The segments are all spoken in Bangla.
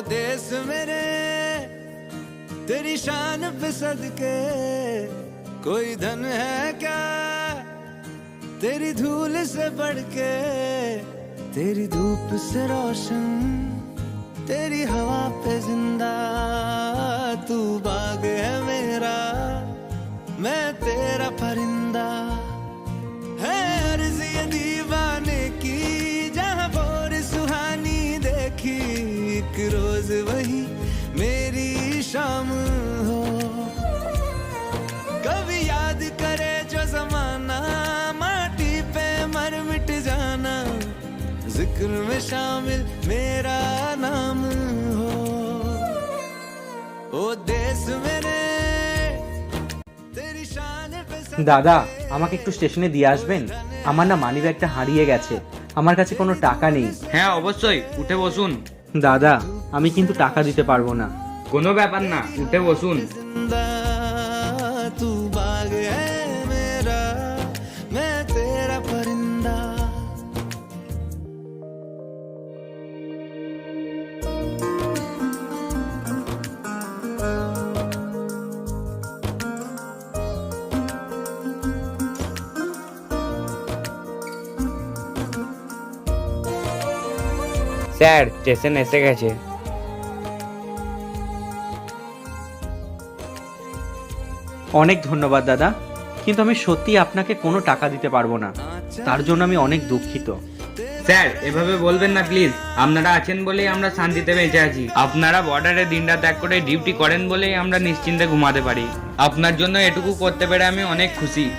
देश मेरे, तेरी शान पे सदके, कोई धन है क्या? तेरी धूल से बढ़ के तेरी धूप से रोशन, तेरी हवा पे ज़िंदा, तू बाग है मेरा, मैं तेरा परिंदा। जिक्र में शामिल मेरा नाम हो ओ देश मेरे तेरी शान पे सद- দাদা আমাকে একটু স্টেশনে দিয়ে আসবেন আমার না মানি ব্যাগটা হারিয়ে গেছে আমার কাছে কোনো টাকা নেই হ্যাঁ অবশ্যই উঠে বসুন দাদা আমি কিন্তু টাকা দিতে পারবো না কোনো ব্যাপার না উঠে বসুন স্যার স্টেশন এসে গেছে। অনেক ধন্যবাদ দাদা। কিন্তু আমি সত্যি আপনাকে কোনো টাকা দিতে পারব না। তার জন্য আমি অনেক দুঃখিত। স্যার এভাবে বলবেন না প্লিজ। আপনারা আছেন বলেই আমরা শান্তিতে বেঁচে আছি। আপনারা বর্ডারে দিনটা ত্যাগ করে ডিউটি করেন বলেই আমরা নিশ্চিন্তে ঘুমাতে পারি। আপনার জন্য এটুকু করতে পেরে আমি অনেক খুশি।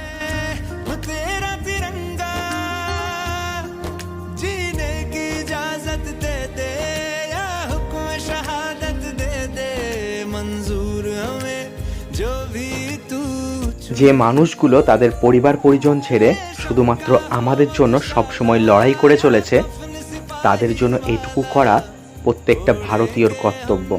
যে মানুষগুলো তাদের পরিবার পরিজন ছেড়ে শুধুমাত্র আমাদের জন্য সবসময় লড়াই করে চলেছে, তাদের জন্য এইটুকু করা প্রত্যেকটা ভারতীয়র কর্তব্য।